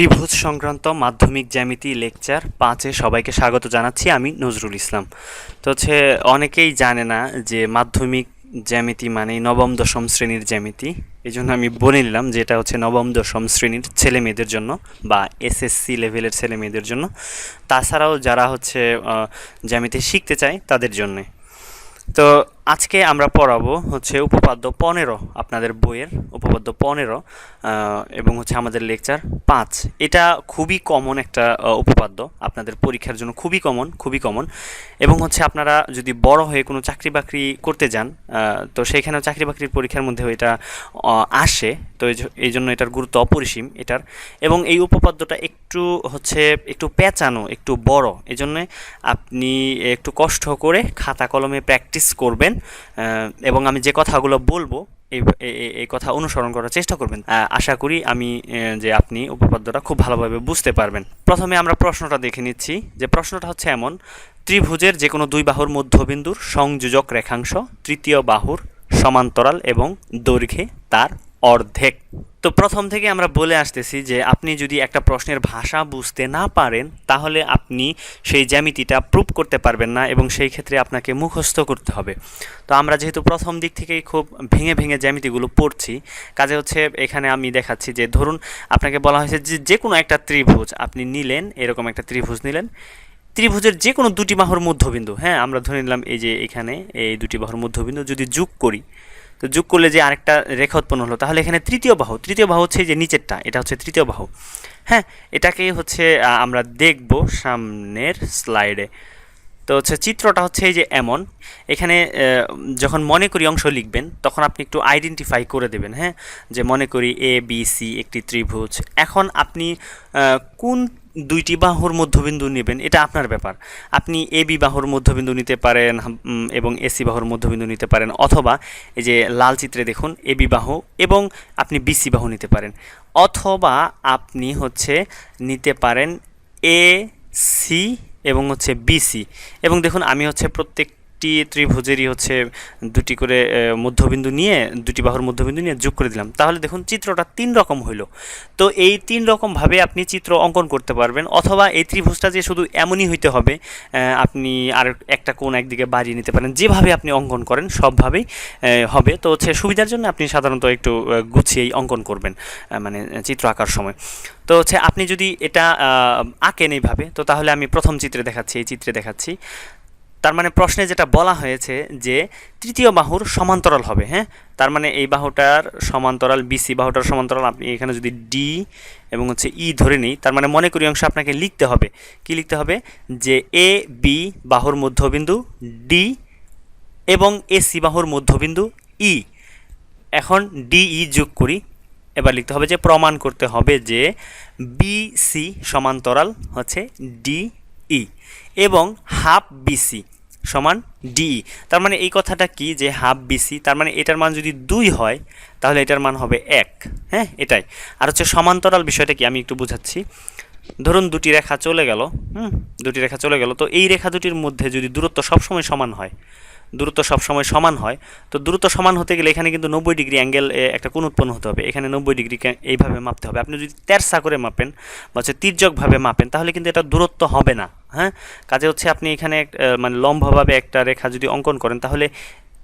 ত্রিভুজ সংক্রান্ত মাধ্যমিক জ্যামিতি লেকচার পাঁচে সবাইকে স্বাগত জানাচ্ছি, আমি নজরুল ইসলাম। তো হচ্ছে অনেকেই জানে না যে মাধ্যমিক জ্যামিতি মানে নবম, দশম শ্রেণির জ্যামিতি। এই জন্য আমি বলে নিলাম যে এটা হচ্ছে নবম, দশম শ্রেণির ছেলে মেয়েদের জন্য বা এসএসসি লেভেলের ছেলে মেয়েদের জন্য। তাছাড়াও যারা হচ্ছে জ্যামিতি শিখতে চায় তাদের জন্যে। তো আজকে আমরা পড়াবো হচ্ছে উপপাদ্য পনেরো, আপনাদের বইয়ের উপপাদ্য পনেরো এবং হচ্ছে আমাদের লেকচার পাঁচ। এটা খুবই কমন একটা উপপাদ্য, আপনাদের পরীক্ষার জন্য খুবই কমন খুবই কমন এবং হচ্ছে আপনারা যদি বড় হয়ে কোনো চাকরি বাকরি করতে যান তো সেইখানেও চাকরি বাকরির পরীক্ষার মধ্যেও এটা আসে, তো এই জন্য এটার গুরুত্ব অপরিসীম এটার। এবং এই উপপাদ্যটা একটু হচ্ছে একটু পেঁচানো, একটু বড় এই জন্যে আপনি একটু কষ্ট করে খাতা কলমে প্র্যাকটিস করবেন এবং আমি যে কথাগুলো বলব, এই এই কথা অনুসরণ করার চেষ্টা করবেন। আশা করি আমি যে আপনি উপপাদ্যটা খুব ভালোভাবে বুঝতে পারবেন। প্রথমে আমরা প্রশ্নটা দেখে নিচ্ছি যে প্রশ্নটা হচ্ছে এমন, ত্রিভুজের যে কোনো দুই বাহুর মধ্যবিন্দুর সংযোজক রেখাংশ, তৃতীয় বাহুর সমান্তরাল এবং দৈর্ঘ্যে তার অর্ধেক। তো প্রথম থেকে আমরা বলে আসতেছি যে আপনি যদি একটা প্রশ্নের ভাষা বুঝতে না পারেন, তাহলে আপনি সেই জ্যামিতিটা প্রুভ করতে পারবেন না এবং সেই ক্ষেত্রে আপনাকে মুখস্থ করতে হবে। তো আমরা যেহেতু প্রথম দিক থেকেই খুব ভেঙে ভেঙে জ্যামিতিগুলো পড়ছি, কাজে হচ্ছে এখানে আমি দেখাচ্ছি যে ধরুন আপনাকে বলা হয়েছে যে যে কোনো একটা ত্রিভুজ আপনি নিলেন, এরকম একটা ত্রিভুজ নিলেন। ত্রিভুজের যে কোনো দুটি বাহুর মধ্যবিন্দু হ্যাঁ আমরা ধরে নিলাম এই যে এখানে এই দুটি বাহুর মধ্যবিন্দু যদি যোগ করি তো যোগ করলে যে আরেকটা রেখা উৎপন্ন হলো, তাহলে এখানে তৃতীয় বাহু তৃতীয় বাহু হচ্ছে যে নিচেরটা, এটা হচ্ছে তৃতীয় বাহু। হ্যাঁ এটাকে হচ্ছে আমরা দেখব সামনের স্লাইডে। তো হচ্ছে চিত্রটা হচ্ছে এই যে এমন, এখানে যখন মনে করি অংশ লিখবেন, তখন আপনি একটু আইডেন্টিফাই করে দেবেন হ্যাঁ? যে মনে করি এ বি সি একটি ত্রিভুজ। এখন আপনি কোন দুইটি বাহুর মধ্যবিন্দু নেবেন, এটা আপনার ব্যাপার। আপনি এ বি বাহুর মধ্যবিন্দু নিতে পারেন এবং এসি বাহুর মধ্যবিন্দু নিতে পারেন, অথবা এই যে লাল চিত্রে দেখুন এ বি বাহু এবং আপনি বিসি বাহু নিতে পারেন। অথবা আপনি হচ্ছে নিতে পারেন এ সি এবং হচ্ছে বিসি এবং দেখুন, আমি হচ্ছে প্রত্যেকটি ত্রিভুজেরই হচ্ছে দুটি করে মধ্যবিন্দু নিয়ে, দুটি বাহুর মধ্যবিন্দু নিয়ে যোগ করে দিলাম। তাহলে দেখুন চিত্রটা তিন রকম হইল। তো এই তিন রকমভাবে আপনি চিত্র অঙ্কন করতে পারবেন, অথবা এই ত্রিভুজটা যে শুধু এমনই হইতে হবে আপনি আর একটা কোন একদিকে বাড়িয়ে নিতে পারেন। যেভাবে আপনি অঙ্কন করেন সবভাবেই হবে। তো হচ্ছে সুবিধার জন্য আপনি সাধারণত একটু গুছিয়েই অঙ্কন করবেন মানে চিত্র আঁকার সময়। তো হচ্ছে আপনি যদি এটা আঁকেন এইভাবে, তো তাহলে আমি প্রথম চিত্রে দেখাচ্ছি, এই চিত্রে দেখাচ্ছি। তার মানে প্রশ্নে যেটা বলা হয়েছে যে তৃতীয় বাহুর সমান্তরাল হবে হ্যাঁ? তার মানে এই বাহুটার সমান্তরাল বিসি বাহুটার সমান্তরাল, আপনি এখানে যদি ডি এবং হচ্ছে ই ধরে নিই, তার মানে মনে করি অংশ আপনাকে লিখতে হবে। কি লিখতে হবে? যে এ বি বাহুর মধ্যবিন্দু ডি এবং এসি বাহুর মধ্যবিন্দু ই এখন ডিই যোগ করি, এবার লিখতে হবে যে প্রমাণ করতে হবে যে বিসি সমান্তরাল হচ্ছে ডিই এবং হাফ বিসি সমান ডি। তার মানে এই কথাটা কি যে হাফ বিসি? তার মানে এটার মান যদি দুই হয়, তাহলে এটার মান হবে এক। হ্যাঁ এটাই। আর হচ্ছে সমান্তরাল বিষয়টা কি? আমি একটু বুঝাচ্ছি। ধরুন দুটি রেখা চলে গেল, হুম, দুটি রেখা চলে গেল, তো এই রেখা দুটির মধ্যে যদি দূরত্ব সবসময় সমান হয়, দূরত্ব সবসময় সমান হয়, তো দূরত্ব সমান হতে গেলে এখানে কিন্তু নব্বই ডিগ্রি অ্যাঙ্গেল একটা কোণ উৎপন্ন হতে হবে। এখানে নব্বই ডিগ্রি এইভাবে মাপতে হবে। আপনি যদি তেরসা করে মাপেন বা হচ্ছে তির্যকভাবে মাপেন, তাহলে কিন্তু এটা দূরত্ব হবে না। হ্যাঁ? কাজে হচ্ছে আপনি এখানে মানে লম্বভাবে একটা রেখা যদি অঙ্কন করেন, তাহলে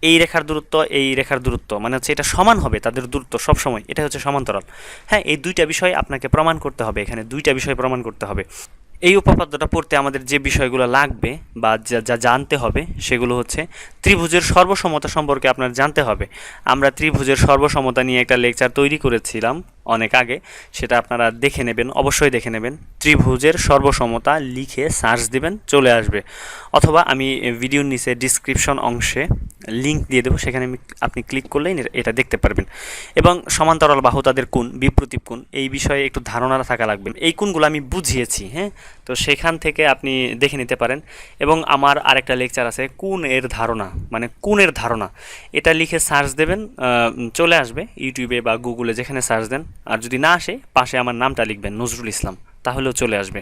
এই রেখার দূরত্ব, এই রেখার দূরত্ব মানে হচ্ছে এটা সমান হবে তাদের দূরত্ব সবসময়, এটা হচ্ছে সমান্তরাল। হ্যাঁ এই দুইটা বিষয় আপনাকে প্রমাণ করতে হবে এখানে, দুইটা বিষয় প্রমাণ করতে হবে। এই উপপাদ্যটা পড়তে আমাদের যে বিষয়গুলো লাগবে বা যা জানতে হবে, সেগুলো হচ্ছে ত্রিভুজের সর্বসমতা সম্পর্কে আপনার জানতে হবে। আমরা ত্রিভুজের সর্বসমতা নিয়ে একটা লেকচার তৈরি করেছিলাম অনেক আগে, সেটা আপনারা দেখে নেবেন, অবশ্যই দেখে নেবেন। ত্রিভুজের সর্বসমতা লিখে সার্চ দিবেন, চলে আসবে। অথবা আমি ভিডিওর নিচে ডিসক্রিপশন অংশে লিংক দিয়ে দেবো, সেখানে আপনি ক্লিক করলেই এটা দেখতে পারবেন। এবং সমান্তরাল বাহু তাদের কোণ বিপ্রতীপ কোণ, এই বিষয়ে একটু ধারণা থাকা লাগবে। এই কোণগুলো আমি বুঝিয়েছি হ্যাঁ? তো সেখান থেকে আপনি দেখে নিতে পারেন। এবং আমার আরেকটা লেকচার আছে কোণ এর ধারণা মানে কোণের ধারণা? এটা লিখে সার্চ দেবেন চলে আসবে ইউটিউবে বা গুগলে যেখানে সার্চ দেন। আর যদি না আসে, পাশে আমার নামটা লিখবেন, নজরুল ইসলাম, তাহলেও চলে আসবে।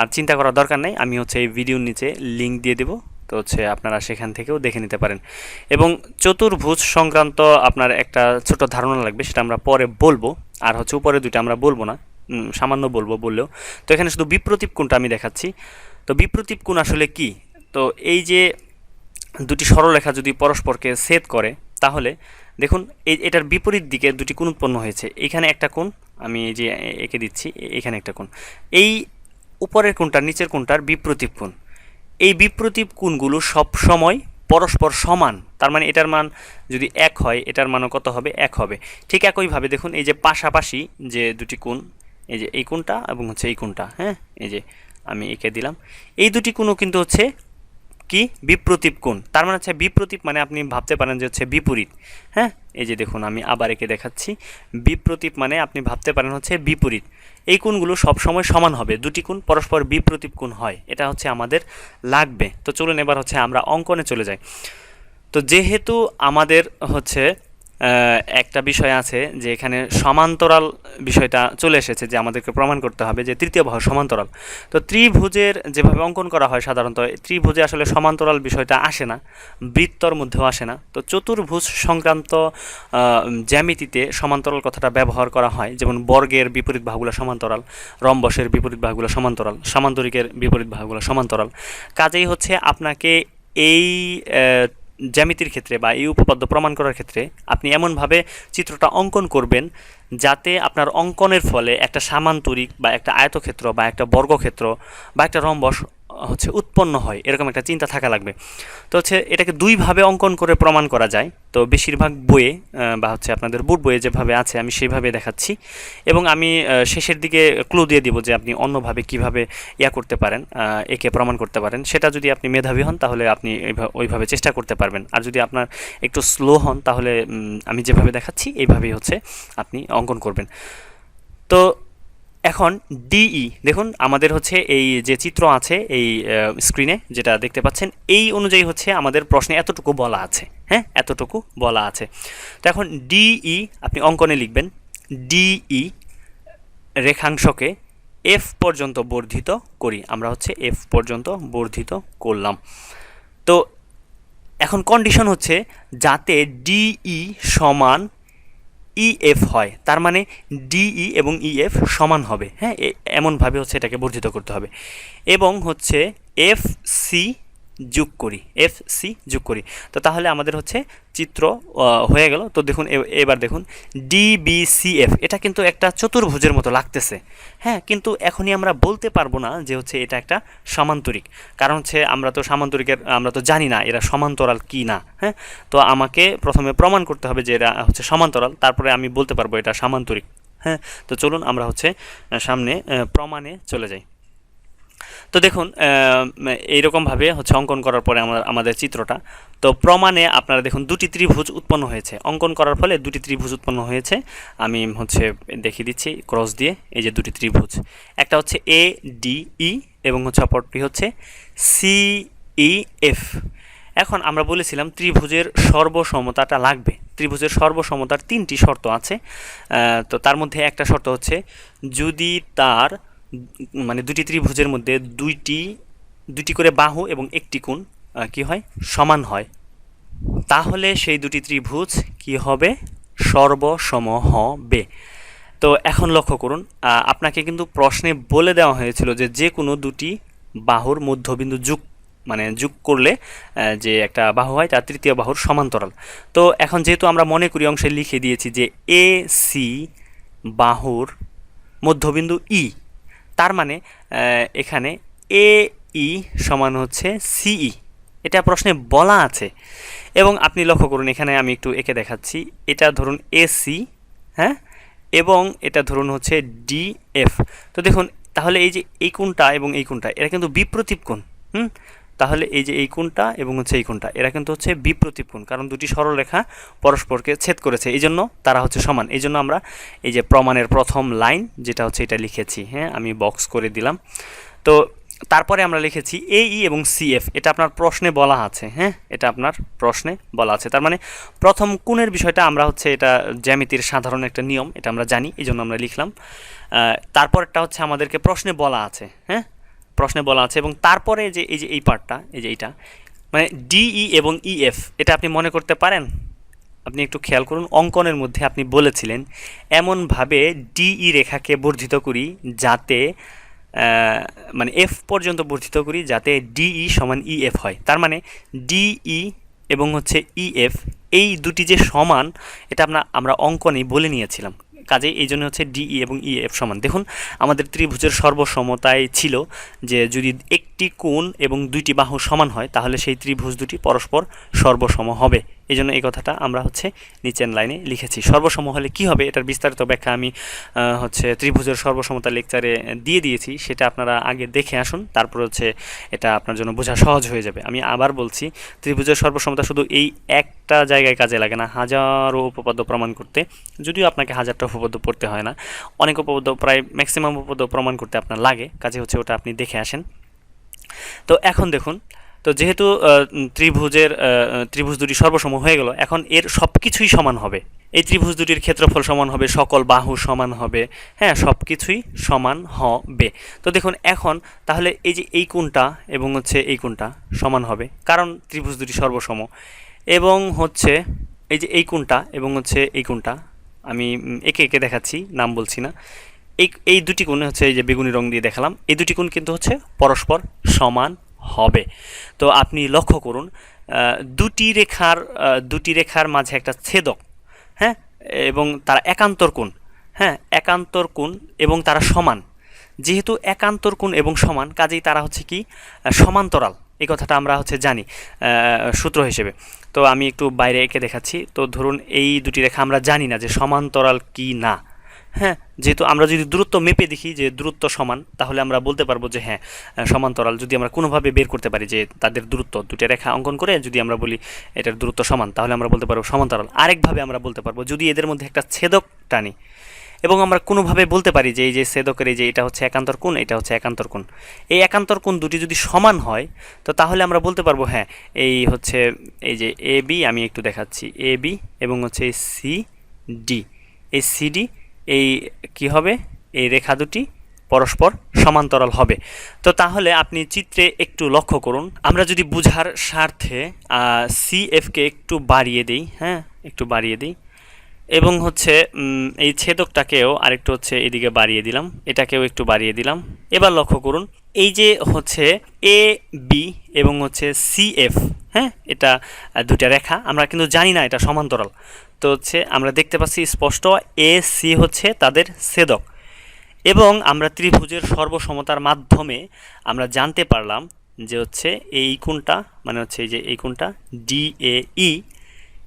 আর চিন্তা করার দরকার নেই, আমি হচ্ছে এই ভিডিওর নিচে লিঙ্ক দিয়ে দেবো, তো হচ্ছে আপনারা সেখান থেকেও দেখে নিতে পারেন। এবং চতুর্ভুজ সংক্রান্ত আপনার একটা ছোট ধারণা লাগবে, সেটা আমরা পরে বলব। আর হচ্ছে উপরে দুইটা আমরা বলব না। সামান্য বলব বললেও। তো এখানে শুধু বিপ্রতীপ কোণটা আমি দেখাচ্ছি। তো বিপ্রতীপ কোণ আসলে কি? তো এই যে দুটি সরলরেখা যদি পরস্পরকে ছেদ করে, তাহলে দেখুন এই এটার বিপরীত দিকে দুটি কোণ উৎপন্ন হয়েছে। এখানে একটা কোণ, আমি যে এঁকে দিচ্ছি, এখানে একটা কোণ। এই উপরের কোণটার নিচের কোণটার বিপ্রতীপ কোণ। এই বিপ্রতীপ কোণগুলো সব সময় পরস্পর সমান। তার মানে এটার মান যদি এক হয়, এটার মানও কত হবে? এক হবে। ঠিক একইভাবে দেখুন, এই যে পাশাপাশি যে দুটি কোণ এই যে এই কোনটা এবং হচ্ছে এই কোনটা হ্যাঁ? এই যে আমি এঁকে দিলাম। এই দুটি কোণও কিন্তু হচ্ছে কি? বিপ্রতীপ কোণ। তার মানে হচ্ছে বিপ্রতীপ মানে আপনি ভাবতে পারেন যে হচ্ছে বিপরীত হ্যাঁ? এই যে দেখুন, আমি আবার একে দেখাচ্ছি। বিপ্রতীপ মানে আপনি ভাবতে পারেন হচ্ছে বিপরীত। এই কোণগুলো সবসময় সমান হবে। দুটি কোণ পরস্পর বিপ্রতীপ কোণ হয়। এটা হচ্ছে আমাদের লাগবে। তো চলুন এবার হচ্ছে আমরা অঙ্কনে চলে যাই। তো যেহেতু আমাদের হচ্ছে একটা বিষয় আছে যে এখানে সমান্তরাল বিষয়টা চলে এসেছে যে আমাদেরকে প্রমাণ করতে হবে যে তৃতীয় বাহু সমান্তরাল। তো ত্রিভুজের যেভাবে অঙ্কন করা হয় সাধারণত ত্রিভুজে আসলে সমান্তরাল বিষয়টা আসে না, বৃত্তর মধ্যেও আসে না। তো চতুর্ভুজ সংক্রান্ত জ্যামিতিতে সমান্তরাল কথাটা ব্যবহার করা হয়, যেমন বর্গের বিপরীত বাহুগুলো সমান্তরাল, রম্বসের বিপরীত বাহুগুলো সমান্তরাল, সামান্তরিকের বিপরীত বাহুগুলো সমান্তরাল। কাজেই হচ্ছে আপনাকে এই জ্যামিতির ক্ষেত্রে বা এই উপপাদ্য প্রমাণ করার ক্ষেত্রে আপনি এমনভাবে চিত্রটা অঙ্কন করবেন যাতে আপনার অঙ্কনের ফলে একটা সামান্তরিক বা একটা আয়তক্ষেত্র বা একটা বর্গক্ষেত্র বা একটা রম্বস হচ্ছে উৎপন্ন হয়, এরকম একটা চিন্তা থাকা লাগবে। তো হচ্ছে এটাকে দুইভাবে অঙ্কন করে প্রমাণ করা যায়। তো বেশিরভাগ বইয়ে বা হচ্ছে আপনাদের বুট বইয়ে যেভাবে আছে, আমি সেইভাবে দেখাচ্ছি। এবং আমি শেষের দিকে ক্লু দিয়ে দিব যে আপনি অন্যভাবে কীভাবে ইয়া করতে পারেন একে প্রমাণ করতে পারেন। সেটা যদি আপনি মেধাবী হন, তাহলে আপনি ওইভাবে চেষ্টা করতে পারবেন। আর যদি আপনার একটু স্লো হন, তাহলে আমি যেভাবে দেখাচ্ছি, এইভাবেই হচ্ছে আপনি অঙ্কন করবেন। তো এখন ডিই দেখুন, আমাদের হচ্ছে এই যে চিত্র আছে, এই স্ক্রিনে যেটা দেখতে পাচ্ছেন, এই অনুযায়ী হচ্ছে আমাদের প্রশ্নে এতটুকু বলা আছে হ্যাঁ? এতটুকু বলা আছে। তো এখন ডিই আপনি অঙ্কনে লিখবেন ডিই রেখাংশকে এফ পর্যন্ত বর্ধিত করি, আমরা হচ্ছে এফ পর্যন্ত বর্ধিত করলাম। তো এখন কন্ডিশন হচ্ছে যাতে ডিই সমান ইএফ হয়, তার মানে ডিই এবং ইএফ সমান হবে হ্যাঁ? এমনভাবে হচ্ছে এটাকে বর্ধিত করতে হবে। এবং হচ্ছে এফ সি যোগ করি এফ সি যোগ করি। তো তাহলে আমাদের হচ্ছে চিত্র হয়ে গেল। তো দেখুন এবার দেখুন ডিবিসিএফ এটা কিন্তু একটা চতুর্ভুজের মতো লাগতেছে। হ্যাঁ কিন্তু এখনই আমরা বলতে পারব না যে হচ্ছে এটা একটা সমান্তরিক। কারণ হচ্ছে আমরা তো সামান্তরিকের, আমরা তো জানি না এরা সমান্তরাল কি না হ্যাঁ? তো আমাকে প্রথমে প্রমাণ করতে হবে যে এরা হচ্ছে সমান্তরাল, তারপরে আমি বলতে পারব এটা সামান্তরিক হ্যাঁ? তো চলুন আমরা হচ্ছে সামনে প্রমাণে চলে যাই। তো দেখুন এইরকমভাবে হচ্ছে অঙ্কন করার পরে আমার, আমাদের চিত্রটা। তো প্রমাণে আপনারা দেখুন, দুটি ত্রিভুজ উৎপন্ন হয়েছে। অঙ্কন করার ফলে দুটি ত্রিভুজ উৎপন্ন হয়েছে। আমি হচ্ছে দেখিয়ে দিচ্ছি, ক্রস দিয়ে, এই যে দুটি ত্রিভুজ। একটা হচ্ছে এ ডি ই এবং হচ্ছে অপরটি হচ্ছে সি ই এফ এখন আমরা বলেছিলাম ত্রিভুজের সর্বসমতাটা লাগবে। ত্রিভুজের সর্বসমতার তিনটি শর্ত আছে। তো তার মধ্যে একটা শর্ত হচ্ছে, যদি তার মানে দুটি ত্রিভুজের মধ্যে দুইটি, দুটি করে বাহু এবং একটি কোণ কি হয়? সমান হয়। তাহলে সেই দুটি ত্রিভুজ কি হবে? সর্বসম হবে তো এখন লক্ষ্য করুন আপনাকে কিন্তু প্রশ্নে বলে দেওয়া হয়েছিল যে যে কোনো দুটি বাহুর মধ্যবিন্দু যুগ মানে যোগ করলে যে একটা বাহু হয় তার তৃতীয় বাহুর সমান্তরাল। তো এখন যেহেতু আমরা মনে করি অংশে লিখে দিয়েছি যে এ সি বাহুর মধ্যবিন্দু ই তার মানে এখানে এ, ই সমান হচ্ছে সিই এটা প্রশ্নে বলা আছে। এবং আপনি লক্ষ্য করুন, এখানে আমি একটু একে দেখাচ্ছি। এটা ধরুন এসি হ্যাঁ? এবং এটা ধরুন হচ্ছে ডিএফ তো দেখুন, তাহলে এই যে এই কোণটা এবং এই কোণটা এটা কিন্তু বিপ্রতীপ কোণ, হুম? তাহলে এই যে এই কোণটা এবং হচ্ছে এই কোণটা, এরা কিন্তু হচ্ছে বিপ্রতীপ কোণ কারণ দুটি সরলরেখা পরস্পরকে ছেদ করেছে এই জন্য তারা হচ্ছে সমান। এই জন্য আমরা এই যে প্রমাণের প্রথম লাইন যেটা হচ্ছে এটা লিখেছি হ্যাঁ আমি বক্স করে দিলাম। তো তারপরে আমরা লিখেছি এই এবং সিএফ এটা আপনার প্রশ্নে বলা আছে হ্যাঁ এটা আপনার প্রশ্নে বলা আছে। তার মানে প্রথম কোণের বিষয়টা আমরা হচ্ছে এটা জ্যামিতির সাধারণ একটা নিয়ম, এটা আমরা জানি এই জন্য আমরা লিখলাম। তারপরটা হচ্ছে আমাদেরকে প্রশ্নে বলা আছে হ্যাঁ প্রশ্নে বলা আছে এবং তারপরে যে এই যে এই পার্টটা এই যে এইটা মানে ডিই এবং ইএফ এটা আপনি মনে করতে পারেন? আপনি একটু খেয়াল করুন, অঙ্কনের মধ্যে আপনি বলেছিলেন, এমনভাবে ডিই রেখাকে বর্ধিত করি যাতে মানে এফ পর্যন্ত বর্ধিত করি যাতে ডিই সমান ইএফ হয়। তার মানে ডিই এবং হচ্ছে ই এফ এই দুটি যে সমান, এটা আমরা আমরা অঙ্কনেই বলে নিয়েছিলাম। কাজে এই জন্য হচ্ছে ডিই এবং ই এফ সমান। দেখুন, আমাদের ত্রিভুজের সর্বসমতায় ছিল যে যদি একটি কোণ এবং দুইটি বাহু সমান হয়, তাহলে সেই ত্রিভুজ দুটি পরস্পর সর্বসম হবে। এই জন্য এই কথাটা আমরা হচ্ছে নিচের লাইনে লিখেছি। সর্বসম হলে কি হবে? এটার বিস্তারিত ব্যাখ্যা আমি হচ্ছে ত্রিভুজের সর্বসমতা লেকচারে দিয়ে দিয়েছি। সেটা আপনারা আগে দেখে আসুন, তারপর হচ্ছে এটা আপনার জন্য বোঝা সহজ হয়ে যাবে। আমি আবার বলছি, ত্রিভুজের সর্বসমতা শুধু এই একটা জায়গায় কাজে লাগে না, হাজারো উপপাদ্য প্রমাণ করতে। যদিও আপনাকে হাজারটা উপপাদ্য পড়তে হয় না। অনেক উপপাদ্য প্রায় ম্যাক্সিমাম উপপাদ্য প্রমাণ করতে আপনার লাগে। কাজে হচ্ছে ওটা আপনি দেখে আসেন। তো এখন দেখুন, তো যেহেতু ত্রিভুজের ত্রিভুজ দুটি সর্বসম হয়ে গেল, এখন এর সব কিছুই সমান হবে। এই ত্রিভুজ দুটির ক্ষেত্রফল সমান হবে, সকল বাহু সমান হবে। হ্যাঁ সব কিছুই সমান হবে। তো দেখুন, এখন তাহলে এই যে এই কোণটা এবং হচ্ছে এই কোণটা সমান হবে, কারণ ত্রিভুজ দুটি সর্বসম। এবং হচ্ছে এই যে এই কোণটা এবং হচ্ছে এই কোণটা আমি একে একে দেখাচ্ছি, নাম বলছি না। এই এই দুটি কোণ হচ্ছে এই যে বেগুনি রং দিয়ে দেখালাম। এই দুটি কোণ কিন্তু হচ্ছে পরস্পর সমান হবে। তো আপনি লক্ষ্য করুন দুটি রেখার দুটি রেখার মাঝে একটা ছেদক হ্যাঁ? এবং তারা একান্তর কোণ হ্যাঁ? একান্তর কোণ এবং তারা সমান। যেহেতু একান্তর কোণ এবং সমান, কাজেই তারা হচ্ছে কি সমান্তরাল। এই কথাটা আমরা হচ্ছে জানি সূত্র হিসেবে। তো আমি একটু বাইরে এঁকে দেখাচ্ছি। তো ধরুন এই দুটি রেখা আমরা জানি না যে সমান্তরাল কি না। হ্যাঁ যেহেতু আমরা যদি দূরত্ব মেপে দেখি যে দূরত্ব সমান, তাহলে আমরা বলতে পারব যে হ্যাঁ সমান্তরাল যদি আমরা কোনোভাবে বের করতে পারি যে তাদের দূরত্ব, দুটি রেখা অঙ্কন করে যদি আমরা বলি এটার দূরত্ব সমান, তাহলে আমরা বলতে পারব সমান্তরাল। আরেকভাবে আমরা বলতে পারব যদি এদের মধ্যে একটা ছেদক টানি এবং আমরা কোনোভাবে বলতে পারি যে এই যে সেদকের এই যে এটা হচ্ছে একান্তর কোণ, এটা হচ্ছে একান্তর কোণ। এই একান্তর কোণ দুটি যদি সমান হয়, তো তাহলে আমরা বলতে পারব হ্যাঁ এই হচ্ছে এই যে এ বি, আমি একটু দেখাচ্ছি, এ বি এবং হচ্ছে এই সি ডি। এই সিডি এই কি হবে? এই রেখা দুটি পরস্পর সমান্তরাল হবে। তো তাহলে আপনি চিত্রে একটু লক্ষ্য করুন। আমরা যদি বুঝার স্বার্থে সি এফকে একটু বাড়িয়ে দিই হ্যাঁ একটু বাড়িয়ে দিই। এবং হচ্ছে এই ছেদকটাকেও আরেকটু হচ্ছে এদিকে বাড়িয়ে দিলাম, এটাকেও একটু বাড়িয়ে দিলাম। এবার লক্ষ্য করুন, এই যে হচ্ছে এ বি এবং হচ্ছে সি এফ হ্যাঁ এটা দুটা রেখা, আমরা কিন্তু জানি না এটা সমান্তরাল। তো হচ্ছে আমরা দেখতে পাচ্ছি স্পষ্ট এ সি হচ্ছে তাদের ছেদক। এবং আমরা ত্রিভুজের সর্বসমতার মাধ্যমে আমরা জানতে পারলাম যে হচ্ছে এই কোণটা মানে হচ্ছে এই যে এই কোণটা ডি এ ই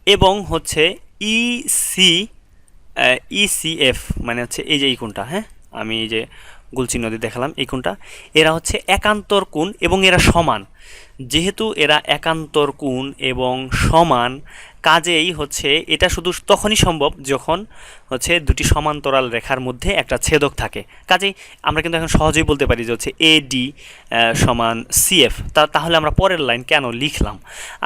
এবং হচ্ছে ই ইসিএফ এফ মানে হচ্ছে এই যে এই কোনটা হ্যাঁ? আমি এই যে গুলচি নদী দেখালাম এই কোনটা এরা হচ্ছে একান্তর কোণ এবং এরা সমান। যেহেতু এরা একান্তর কোণ এবং সমান, কাজেই হচ্ছে এটা শুধু তখনই সম্ভব যখন হচ্ছে দুটি সমান্তরাল রেখার মধ্যে একটা ছেদক থাকে। কাজেই আমরা কিন্তু এখন সহজেই বলতে পারি যে হচ্ছে এ ডি সমান সিএফ তা তাহলে আমরা পরের লাইন কেন লিখলাম?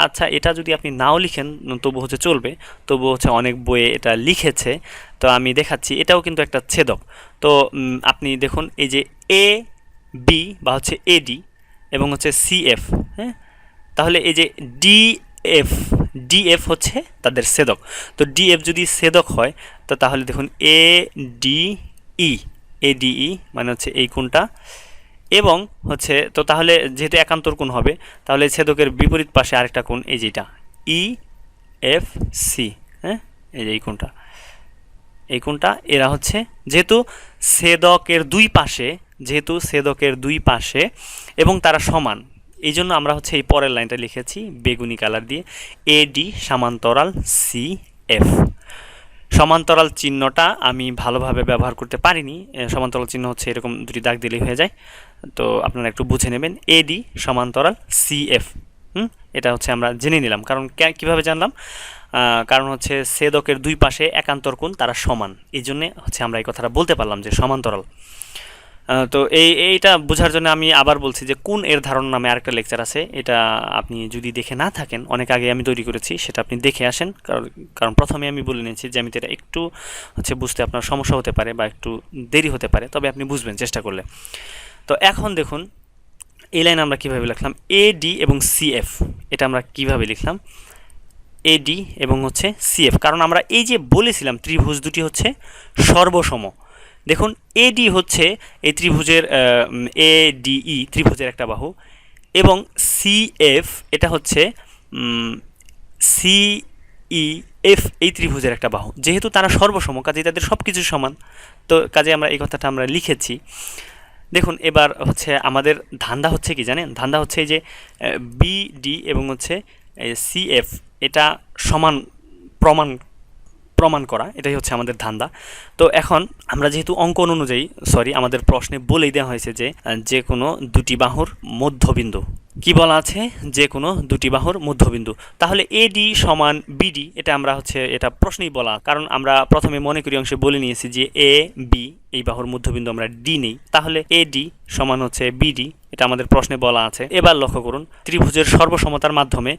আচ্ছা এটা যদি আপনি নাও লিখেন তবু হচ্ছে চলবে। তবু হচ্ছে অনেক বইয়ে এটা লিখেছে। তো আমি দেখাচ্ছি, এটাও কিন্তু একটা ছেদক। তো আপনি দেখুন, এই যে এ বি বা হচ্ছে এডি এবং হচ্ছে সিএফ হ্যাঁ? তাহলে এই যে ডিএফ ডিএফ হচ্ছে তাদের সেদক। তো ডিএফ যদি সেদক হয়, তো তাহলে দেখুন A D E A DE মানে হচ্ছে এই কোণটা। এবং হচ্ছে, তো তাহলে যেহেতু একান্তর কোণ হবে, তাহলে ছেদকের বিপরীত পাশে আরেকটা কোণ, এই যেটা ই এফ সি হ্যাঁ? এই যে এই কোণটা। এই কোণটা, এরা হচ্ছে, যেহেতু সেদকের দুই পাশে যেহেতু ছেদকের দুই পাশে এবং তারা সমান। এই জন্য আমরা হচ্ছে এই পরের লাইনটা লিখেছি বেগুনি কালার দিয়ে এডি সমান্তরাল সি এফ সমান্তরাল চিহ্নটা আমি ভালোভাবে ব্যবহার করতে পারিনি এ, সমান্তরাল চিহ্ন হচ্ছে এরকম দুটি দাগ দিলেই হয়ে যায়। তো আপনারা একটু বুঝে নেবেন এডি সমান্তরাল সি এফ হুম? এটা হচ্ছে আমরা জেনে নিলাম কারণ কীভাবে জানলাম? কারণ হচ্ছে ছেদকের দুই পাশে একান্তর কোণ তারা সমান। এই জন্যে হচ্ছে আমরা এই কথাটা বলতে পারলাম যে সমান্তরাল। তো এই, এইটা বোঝার জন্য আমি আবার বলছি যে কোন এর ধারণা নামে আরেকটা লেকচার আছে, এটা আপনি যদি দেখে না থাকেন, অনেক আগে আমি তৈরি করেছি, সেটা আপনি দেখে আসেন, কারণ কারণ প্রথমে আমি বলে নিয়েছি যে আমি এটা একটু হচ্ছে বুঝতে আপনার সমস্যা হতে পারে বা একটু দেরি হতে পারে, তবে আপনি বুঝবেন চেষ্টা করলে। তো এখন দেখুন, এই লাইন আমরা কীভাবে লিখলাম? এ ডি এবং সি এফ এটা আমরা কীভাবে লিখলাম? এডি এবং হচ্ছে সিএফ কারণ আমরা এই যে বলেছিলাম ত্রিভুজ দুটি হচ্ছে সর্বসম দেখুন এডি হচ্ছে এই ত্রিভুজের এ ডিই ত্রিভুজের একটা বাহু এবং সিএফ এটা হচ্ছে সিই এফ এই ত্রিভুজের একটা বাহু। যেহেতু তারা সর্বসম কাজে তাদের সব কিছু সমান, তো কাজে আমরা এই কথাটা আমরা লিখেছি। দেখুন, এবার হচ্ছে আমাদের ধান্দা হচ্ছে কি জানেন? ধান্দা হচ্ছে এই যে বিডি এবং হচ্ছে সিএফ এটা সমান প্রমাণ প্রমাণ করা, এটাই হচ্ছে আমাদের ধান্দা। তো এখন আমরা যেহেতু অঙ্কন অনুযায়ী সরি আমাদের প্রশ্নে বলেই দেওয়া হয়েছে যে যে কোনো দুটি বাহুর মধ্যবিন্দু। কি বলা আছে? যে কোনো দুটি বাহুর মধ্যবিন্দু। তাহলে এডি সমান বিডি এটা আমরা হচ্ছে, এটা প্রশ্নেই বলা। কারণ আমরা প্রথমে মনে করি অংশে বলে নিয়েছি যে এ বি এই বাহুর মধ্যবিন্দু আমরা ডি নেই। তাহলে এডি সমান হচ্ছে বিডি এটা আমাদের প্রশ্নে বলা আছে। এবার লক্ষ্য করুন, ত্রিভুজের সর্বসমতার মাধ্যমে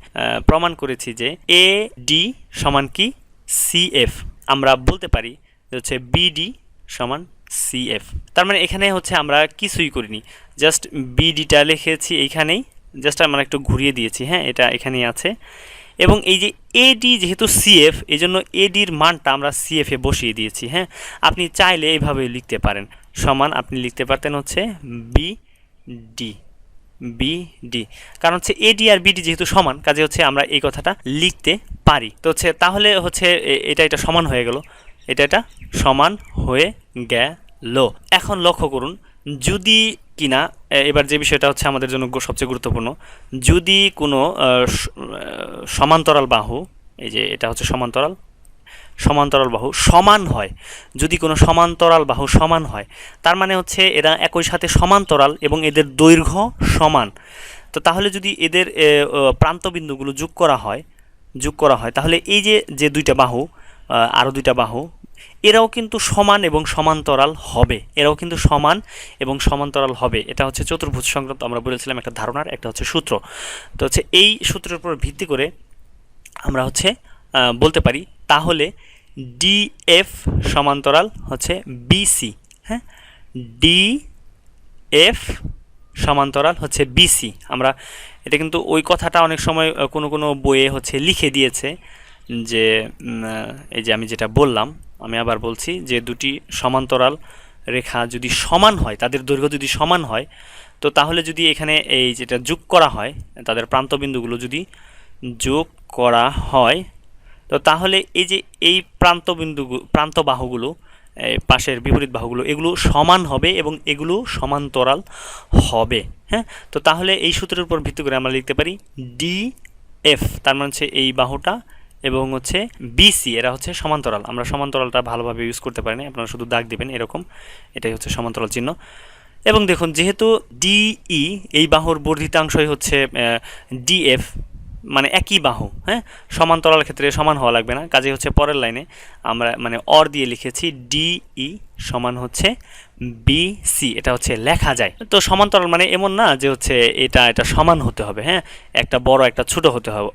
প্রমাণ করেছি যে এ ডি সমান কি? সিএফ আমরা বলতে পারি হচ্ছে বিডি সমান সিএফ তার মানে এখানে হচ্ছে আমরা কিছুই করিনি জাস্ট বিডিটা লিখেছি এইখানেই জাস্ট আমরা একটু ঘুরিয়ে দিয়েছি হ্যাঁ এটা এখানেই আছে। এবং এই যে এডি যেহেতু সিএফ এই জন্য এডির মানটা আমরা সিএফ বসিয়ে দিয়েছি হ্যাঁ। আপনি চাইলে এইভাবে লিখতে পারেন, সমান আপনি লিখতে পারতেন হচ্ছে বি ডি বিডি কারণ হচ্ছে এডি আর বিডি যেহেতু সমান, কাজে হচ্ছে আমরা এই কথাটা লিখতে পারি। তো হচ্ছে তাহলে হচ্ছে এটা এটা সমান হয়ে গেল। এটা এটা সমান হয়ে গেল। এখন লক্ষ্য করুন, যদি কিনা এবার যে বিষয়টা হচ্ছে আমাদের জন্য সবচেয়ে গুরুত্বপূর্ণ, যদি কোনো সমান্তরাল বাহু, এই যে এটা হচ্ছে সমান্তরাল সমান্তরাল বাহু সমান হয়। যদি কোনো সমান্তরাল বাহু সমান হয়, তার মানে হচ্ছে এরা একই সাথে সমান্তরাল এবং এদের দৈর্ঘ্য সমান। তো তাহলে যদি এদের প্রান্তবিন্দুগুলো যোগ করা হয়, যোগ করা হয়, তাহলে এই যে যে দুইটা বাহু আরও দুইটা বাহু, এরাও কিন্তু সমান এবং সমান্তরাল হবে। এরাও কিন্তু সমান এবং সমান্তরাল হবে। এটা হচ্ছে চতুর্ভুজ সংক্রান্ত, আমরা বলেছিলাম একটা ধারণার, একটা হচ্ছে সূত্র। তো হচ্ছে এই সূত্রের উপর ভিত্তি করে আমরা হচ্ছে বলতে পারি তাহলে ডিএফ সমান্তরাল হচ্ছে বিসি হ্যাঁ? ডি এফ সমান্তরাল হচ্ছে বিসি আমরা এটা কিন্তু ওই কথাটা অনেক সময় কোনো কোনো বইয়ে হচ্ছে লিখে দিয়েছে যে এই যে আমি যেটা বললাম, আমি আবার বলছি যে দুটি সমান্তরাল রেখা যদি সমান হয়, তাদের দৈর্ঘ্য যদি সমান হয়, তো তাহলে যদি এখানে এই যেটা যোগ করা হয়, তাদের প্রান্তবিন্দুগুলো যদি যোগ করা হয় তো তাহলে এই যে এই প্রান্তবিন্দু প্রান্ত বাহুগুলো পাশের বিপরীত বাহুগুলো, এগুলো সমান হবে এবং এগুলো সমান্তরাল হবে হ্যাঁ? তো তাহলে এই সূত্রের উপর ভিত্তি করে আমরা লিখতে পারি ডি এফ তার মানে হচ্ছে এই বাহুটা এবং হচ্ছে বিসি এরা হচ্ছে সমান্তরাল। আমরা সমান্তরালটা ভালোভাবে ইউজ করতে পারি না আপনারা শুধু দাগ দেবেন, এরকম। এটাই হচ্ছে সমান্তরাল চিহ্ন। এবং দেখুন, যেহেতু ডিই এই বাহুর বর্ধিতাংশই হচ্ছে ডিএফ মানে একই বাহু হ্যাঁ? সমান্তরাল ক্ষেত্রে সমান হওয়া লাগবে না। কাজে হচ্ছে পরের লাইনে আমরা মানে অর দিয়ে লিখেছি ডিই সমান হচ্ছে বিসি এটা হচ্ছে লেখা যায়। তো সমান্তরাল মানে এমন না যে হচ্ছে এটা এটা সমান হতে হবে হ্যাঁ? একটা বড়, একটা ছোট হতে হবে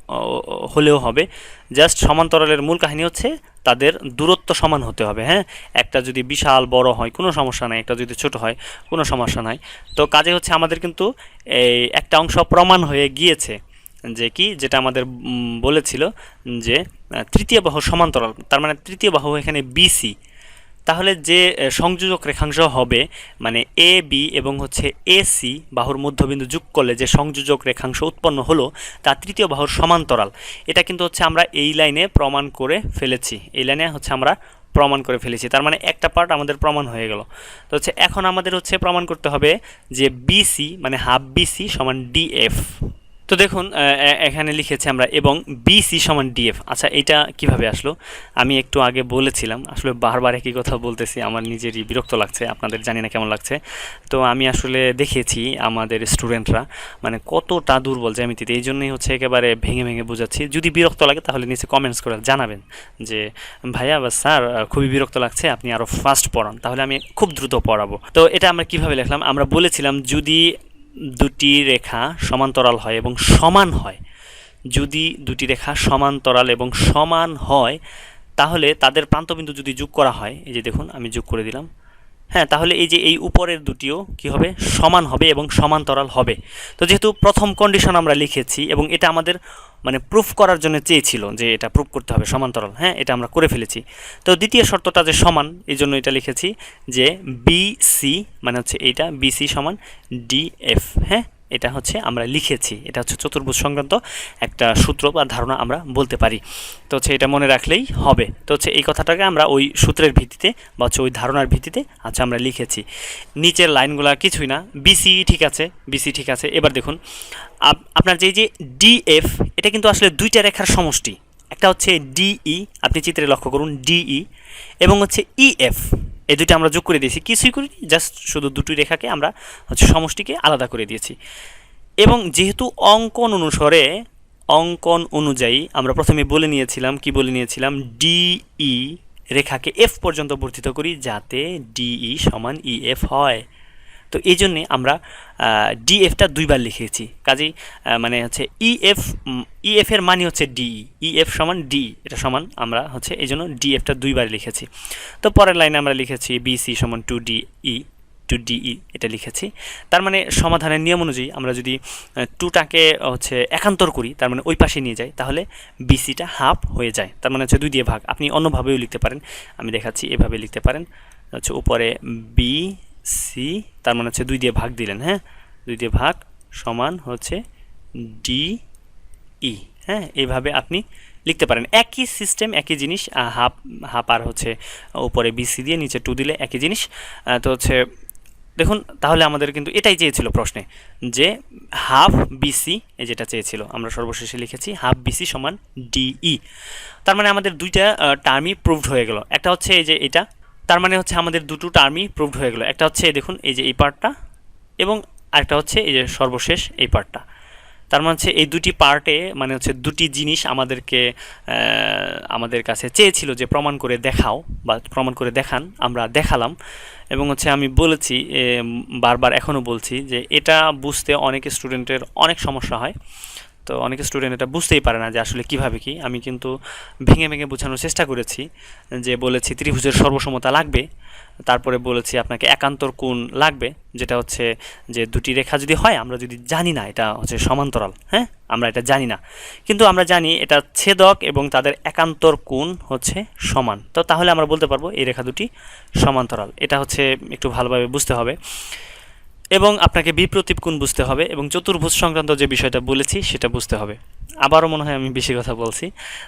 হলেও হবে। জাস্ট সমান্তরালের মূল কাহিনী হচ্ছে তাদের দূরত্ব সমান হতে হবে হ্যাঁ? একটা যদি বিশাল, বড় হয়, কোনো সমস্যা নাই। একটা যদি ছোট হয়, কোনো সমস্যা নাই। তো কাজে হচ্ছে আমাদের কিন্তু এই একটা অংশ প্রমাণ হয়ে গিয়েছে। যে কি, যেটা আমাদের বলেছিল যে তৃতীয় বাহু সমান্তরাল, তার মানে তৃতীয় বাহু এখানে বিসি তাহলে যে সংযোজক রেখাংশ হবে মানে এ বি এবং হচ্ছে এ সি বাহুর মধ্যবিন্দু যোগ করলে যে সংযোজক রেখাংশ উৎপন্ন হলো, তা তৃতীয় বাহুর সমান্তরাল। এটা কিন্তু হচ্ছে আমরা এই লাইনে প্রমাণ করে ফেলেছি। এই লাইনে হচ্ছে আমরা প্রমাণ করে ফেলেছি। তার মানে একটা পার্ট আমাদের প্রমাণ হয়ে গেল। তো হচ্ছে এখন আমাদের হচ্ছে প্রমাণ করতে হবে যে বিসি মানে হাফ বিসি সমান ডিএফ তো দেখুন এখানে লিখেছি আমরা, এবং বিসি সমান ডিএফ আচ্ছা এটা কীভাবে আসলো? আমি একটু আগে বলেছিলাম, আসলে বারবার একই কথা বলতেছি, আমার নিজেরই বিরক্ত লাগছে, আপনাদের জানি না কেমন লাগছে। তো আমি আসলে দেখেছি আমাদের স্টুডেন্টরা মানে কতটা দুর্বল জ্যামিতিতে, এই জন্যই হচ্ছে একেবারে ভেঙে ভেঙে বোঝাচ্ছি। যদি বিরক্ত লাগে, তাহলে নিচে কমেন্টস করে জানাবেন যে, ভাইয়া, বা স্যার, খুবই বিরক্ত লাগছে, আপনি আরও ফাস্ট পড়ান, তাহলে আমি খুব দ্রুত পড়াবো। তো এটা আমরা কীভাবে লিখলাম? আমরা বলেছিলাম, যদি দুটি রেখা সমান্তরাল হয় এবং সমান হয়। যদি দুটি রেখা সমান্তরাল এবং সমান হয়, তাহলে তাদের প্রান্তবিন্দু যদি যোগ করা হয়, এই যে দেখুন, আমি যোগ করে দিলাম। হ্যাঁ তাহলে এই যে এই উপরের দুটিও কি হবে? সমান হবে এবং সমান্তরাল হবে। তো যেহেতু প্রথম কন্ডিশন আমরা লিখেছি এবং এটা আমাদের মানে প্রুফ করার জন্য চেয়েছিল যে এটা প্রুফ করতে হবে সমান্তরাল হ্যাঁ এটা আমরা করে ফেলেছি। তো দ্বিতীয় শর্তটা যে সমান, এই জন্য এটা লিখেছি যে বিসি মানে হচ্ছে এইটা বিসি সমান ডিএফ হ্যাঁ? এটা হচ্ছে আমরা লিখেছি। এটা হচ্ছে চতুর্ভুজ সংক্রান্ত একটা সূত্র বা ধারণা আমরা বলতে পারি। তো হচ্ছে এটা মনে রাখলেই হবে। তো হচ্ছে এই কথাটাকে আমরা ওই সূত্রের ভিত্তিতে বা হচ্ছে ওই ধারণার ভিত্তিতে আচ্ছা আমরা লিখেছি। নিচের লাইনগুলো কিছুই না। বিসি ঠিক আছে বিসি ঠিক আছে। এবার দেখুন, আপ- আপনার যে যে ডিএফ এটা কিন্তু আসলে দুইটা রেখার সমষ্টি। একটা হচ্ছে ডিই আপনি চিত্রে লক্ষ্য করুন ডিই এবং হচ্ছে ইএফ এই দুটি আমরা যোগ করে দিয়েছি, কিছুই করি জাস্ট শুধু দুটি রেখাকে আমরা হচ্ছে সমষ্টিকে আলাদা করে দিয়েছি। এবং যেহেতু অঙ্কন অনুসারে, অঙ্কন অনুযায়ী আমরা প্রথমে বলে নিয়েছিলাম, কি বলে নিয়েছিলাম? ডিই রেখাকে এফ পর্যন্ত বর্ধিত করি যাতে ডিই সমান ই এফ হয়। তো এই জন্যে আমরা ডিএফটা দুইবার লিখেছি। কাজেই মানে হচ্ছে ইএফ ইএফ এর মানে হচ্ছে ডিই ইএফ সমান ডি এটা সমান আমরা হচ্ছে এই জন্য ডিএফটা দুইবার লিখেছি। তো পরের লাইনে আমরা লিখেছি বিসি সমান টু ডিই টু ডিই এটা লিখেছি। তার মানে সমাধানের নিয়ম অনুযায়ী আমরা যদি টুটাকে হচ্ছে একান্তর করি, তার মানে ওই পাশে নিয়ে যাই, তাহলে বিসিটা হাফ হয়ে যায়। তার মানে হচ্ছে দুই দিয়ে ভাগ। আপনি অন্যভাবেও লিখতে পারেন। আমি দেখাচ্ছি, এভাবে লিখতে পারেন। হচ্ছে উপরে বি সি তার মানে হচ্ছে দুই দিয়ে ভাগ দিলেন হ্যাঁ? দুই দিয়ে ভাগ সমান হচ্ছে ডি ই হ্যাঁ? এইভাবে আপনি লিখতে পারেন। একই সিস্টেম একই জিনিস হাফ হাফ আর হচ্ছে উপরে বিসি দিয়ে নিচে টু দিলে একই জিনিস। তো হচ্ছে, দেখুন, তাহলে আমাদের কিন্তু এটাই চেয়েছিল প্রশ্নে, যে হাফ বিসি এই যেটা চেয়েছিল, আমরা সর্বশেষে লিখেছি হাফ বিসি সমান ডিই তার মানে আমাদের দুইটা টার্মই প্রুভড হয়ে গেল। একটা হচ্ছে এই যে এটা তার মানে হচ্ছে আমাদের দুটো টার্মই প্রুভড হয়ে গেল। একটা হচ্ছে দেখুন, এই যে এই পার্টটা এবং আরেকটা হচ্ছে, এই যে সর্বশেষ এই পার্টটা তার মানে হচ্ছে, এই দুটি পার্টে মানে হচ্ছে দুটি জিনিস আমাদেরকে আমাদের কাছে চেয়েছিল যে প্রমাণ করে দেখাও বা প্রমাণ করে দেখান, আমরা দেখালাম। এবং হচ্ছে আমি বলেছি বারবার এখনও বলছি যে এটা বুঝতে অনেক স্টুডেন্টের অনেক সমস্যা হয়। তো অনেক স্টুডেন্ট এটা বুঝতেই পারে না যে আসলে কীভাবে কি। আমি কিন্তু ভেঙে ভেঙে বোঝানোর চেষ্টা করেছি যে বলেছি ত্রিভুজের সর্বসমতা লাগবে, তারপরে বলেছি আপনাকে একান্তর কোণ লাগবে, যেটা হচ্ছে যে দুটি রেখা যদি হয় আমরা যদি জানি না এটা হচ্ছে সমান্তরাল হ্যাঁ? আমরা এটা জানি না। কিন্তু আমরা জানি এটা ছেদক এবং তাদের একান্তর কোণ হচ্ছে সমান। তো তাহলে আমরা বলতে পারব এই রেখা দুটি সমান্তরাল। এটা হচ্ছে একটু ভালোভাবে বুঝতে হবে। এবং আপনাকে বিপ্রতীপ কোণ বুঝতে হবে এবং চতুর্ভুজ সংক্রান্ত যে বিষয়টা বলেছি, সেটা বুঝতে হবে। আবারও মনে হয় আমি বেশি কথা বলছি।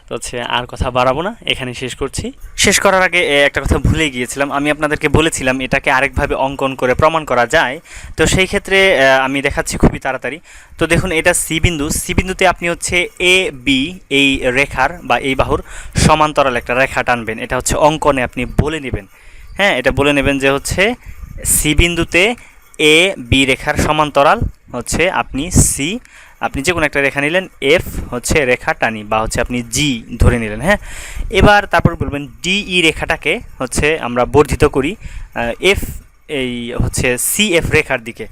তো হচ্ছে আর কথা বাড়াবো না এখানে শেষ করছি। শেষ করার আগে একটা কথা ভুলে গিয়েছিলাম। আমি আপনাদেরকে বলেছিলাম এটাকে আরেকভাবে অঙ্কন করে প্রমাণ করা যায়। তো সেই ক্ষেত্রে আমি দেখাচ্ছি খুবই তাড়াতাড়ি। তো দেখুন, এটা সি বিন্দু। সি বিন্দুতে আপনি হচ্ছে এ বি এই রেখার বা এই বাহুর সমান্তরাল একটা রেখা টানবেন। এটা হচ্ছে অঙ্কনে আপনি বলে নেবেন। হ্যাঁ এটা বলে নেবেন যে হচ্ছে সি বিন্দুতে এ বি রেখার সমান্তরাল হচ্ছে আপনি সি আপনি যে কোনো একটা রেখা নিলেন এফ হচ্ছে রেখা টানি বা হচ্ছে আপনি জি ধরে নিলেন হ্যাঁ? এবার তারপর বলবেন ডিই রেখাটাকে হচ্ছে আমরা বর্ধিত করি এফ এই হচ্ছে সি এফ রেখার দিকে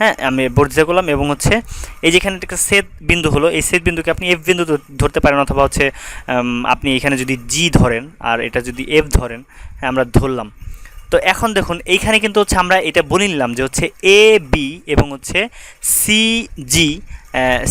হ্যাঁ? আমি বর্ধিত করলাম এবং হচ্ছে এই যেখানে একটা সেদ বিন্দু হলো, এই সেদ বিন্দুকে আপনি এফ বিন্দু ধর- ধরতে পারেন অথবা হচ্ছে আপনি এখানে যদি জি ধরেন আর এটা যদি এফ ধরেন হ্যাঁ আমরা ধরলাম। তো এখন দেখুন, এইখানে কিন্তু হচ্ছে আমরা এটা বলে নিলাম যে হচ্ছে এ বি এবং হচ্ছে সি জি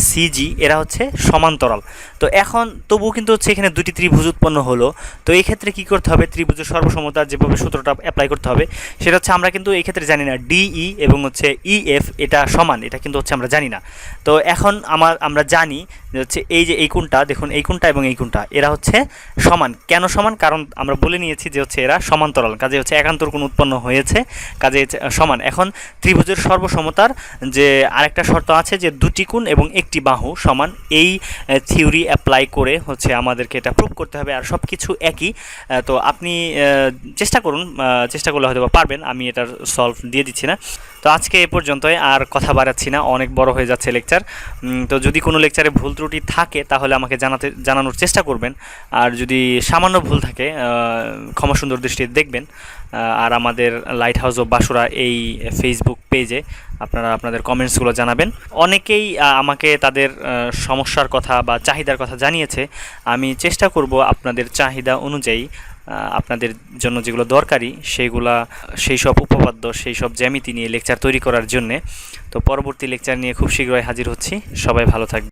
সিজি এরা হচ্ছে সমান্তরাল। তো এখন তবুও কিন্তু হচ্ছে এখানে দুটি ত্রিভুজ উৎপন্ন হলো। তো এই ক্ষেত্রে কী করতে হবে? ত্রিভুজের সর্বসমতার যেভাবে সূত্রটা অ্যাপ্লাই করতে হবে, সেটা হচ্ছে আমরা কিন্তু এই ক্ষেত্রে জানি না। ডিই এবং হচ্ছে ইএফ এটা সমান, এটা কিন্তু হচ্ছে আমরা জানি না। তো এখন আমার, আমরা জানি যে হচ্ছে এই যে এই কোণটা, দেখুন এই কোণটা এবং এই কোনটা এরা হচ্ছে সমান। কেন সমান? কারণ আমরা বলে নিয়েছি যে হচ্ছে এরা সমান্তরাল, কাজে হচ্ছে একান্তর কোণ উৎপন্ন হয়েছে, কাজে সমান। এখন ত্রিভুজের সর্বসমতার যে আরেকটা শর্ত আছে যে দুটি কোণ এবং একটি বাহু সমান এই থিওরি অ্যাপ্লাই করে হচ্ছে আমাদেরকে এটা প্রুভ করতে হবে আর সব কিছু একই তো আপনি চেষ্টা করুন চেষ্টা করলে হয়তো পারবেন, আমি এটার সলভ দিয়ে দিচ্ছি না। তো আজকে এ পর্যন্তই, আর কথা বাড়াচ্ছি না, অনেক বড় হয়ে যাচ্ছে লেকচার তো যদি কোনো লেকচারে ভুল ত্রুটি থাকে, তাহলে আমাকে জানাতে, জানানোর চেষ্টা করবেন। আর যদি সামান্য ভুল থাকে ক্ষমা সুন্দর দৃষ্টিতে দেখবেন। আর আমাদের লাইট হাউস অফ বাসুরা এই ফেসবুক পেজে আপনারা আপনাদের কমেন্টসগুলো জানাবেন। অনেকেই আমাকে তাদের সমস্যার কথা বা চাহিদার কথা জানিয়েছে। আমি চেষ্টা করব আপনাদের চাহিদা অনুযায়ী আপনাদের জন্য যেগুলো দরকারি সেইগুলা সেই সব উপপাদ্য, সেই সব জ্যামিতি নিয়ে লেকচার তৈরি করার জন্যে। তো পরবর্তী লেকচার নিয়ে খুব শীঘ্রই হাজির হচ্ছি। সবাই ভালো থাকবে